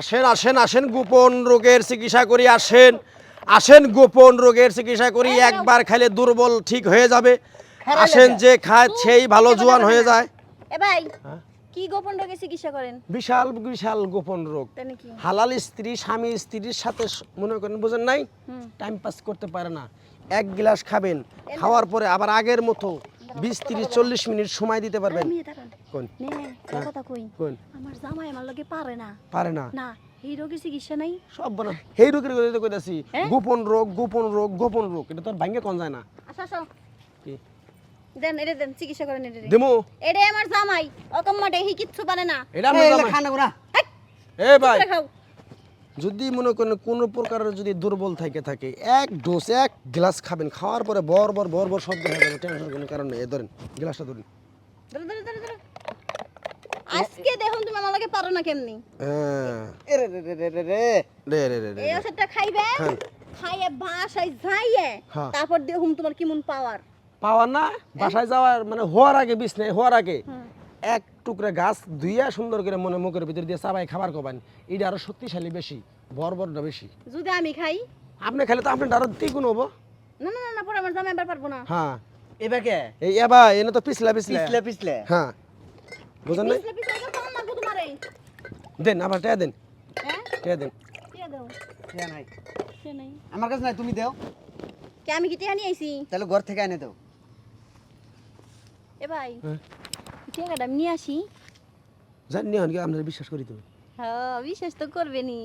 আসেন আসেন আসেন গোপন রোগের চিকিৎসা করি আসেন। আসেন গোপন রোগের চিকিৎসা করি একবার খাইলে দুর্বল ঠিক হয়ে যাবে। আসেন যে খায় সেই ভালো জোয়ান হয়ে যায়। এ ভাই হ্যাঁ? কি গোপন রোগে চিকিৎসা করেন? বিশাল বিশাল গোপন রোগ। হালাল স্ত্রী স্বামী স্ত্রীর সাথে মনে করেন বুঝেন নাই? টাইম পাস করতে পারে না। এক গ্লাস খাবেন খাওয়ার পরে আবার আগের মতো বিশ তিরিশ চল্লিশ মিনিট সময় দিতে পারবেন। কোন? নে একটা কথা কই? কোন? আমার জামাই আমার লগে পারে না। পারে না? না এই রোগে চিকিৎসা নাই। সব বনা সেই রোগের কথা কইতাছি? গোপন রোগ গোপন রোগ গোপন রোগ এটা তো আর ভাঙ্গে কোন যায় না। আচ্ছা আসো কি? দেন এটা দেন চিকিৎসা করেন এটা দেমু। এটা আমার জামাই অকম্মাটে হি কিচ্ছু পারে না। এটা আমি জামাই। খানা গুনা এ ভাই। যদি মনে করেন কোনো প্রকারের যদি দুর্বল থাকে থাকে এক ডোজ এক গ্লাস খাবেন খাওয়ার পরে বর বর বর বর শব্দ হয়ে যাবে টেনশন কোনো কারণ নেই। এ ধরেন গ্লাসটা ধরেন। ধরো ধরো ধরো ধরো। আজকে দেখুন তুমি আমার লগে পারো না কেমনি। হ্যাঁ। রে রে রে রে রে রে। রে রে রে এই ওষুধটা খাইবে হ্যাঁ। খাইয়ে বাসায় যাইয়ে হ্যাঁ। তারপর দেখুন তোমার কেমন পাওয়ার পাওয়ার না? বাসায় যাওয়ার মানে হওয়ার আগে বিষ নেই হওয়ার আগে এক টুকরা গাছ ধুইয়া সুন্দর করে মনে মুখের ভিতর দিয়ে চাবাই খাবার কবান। এটা আরও শক্তিশালী বেশি বর বরটা বেশি। যদি আমি খাই। আপনি খেলে তো আপনি আরও দ্বিগুণ হব। না না না, না পরে আমার জামাই এবার পারব না। হ্যাঁ। এবার কে? এই এবা এনে তো পিছলা পিছলা। পিছলে পিছলে। হ্যাঁ। বুঝেন নাই? দেন আবার টেয়া দেন। হ্যাঁ? টেয়া দেন। দাও। নাই। আমার কাছে নাই তুমি দেও। কে আমি কি টিয়া নিয়ে আইছি? তাহলে ঘর থেকে এনে দাও। এ ভাই হ্যাঁ। টিয়াটা আমি নিয়ে আসি। জানি নি কি আপনারা বিশ্বাস করি তো। হ্যাঁ বিশ্বাস তো করবে নি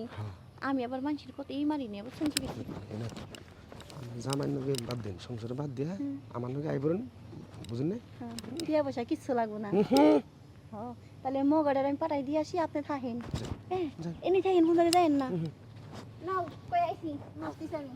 আমি আবার মানুষের কত এই মারি নিয়ে বুঝছেন কি জামাই নগে বাদ দেন সংসারে বাদ দিয়া আমার নগে আই পড়েন বুঝেন না হ্যাঁ টিয়া পয়সা কিচ্ছু লাগবো না। হুম হ্যাঁ তাহলে মগাটার আমি পাঠাই দিয়ে আসি আপনি থাকেন। হ্যাঁ এনে থাকেন কোন জায়গায় যায়েন না। নাও কই আইছি? আমি।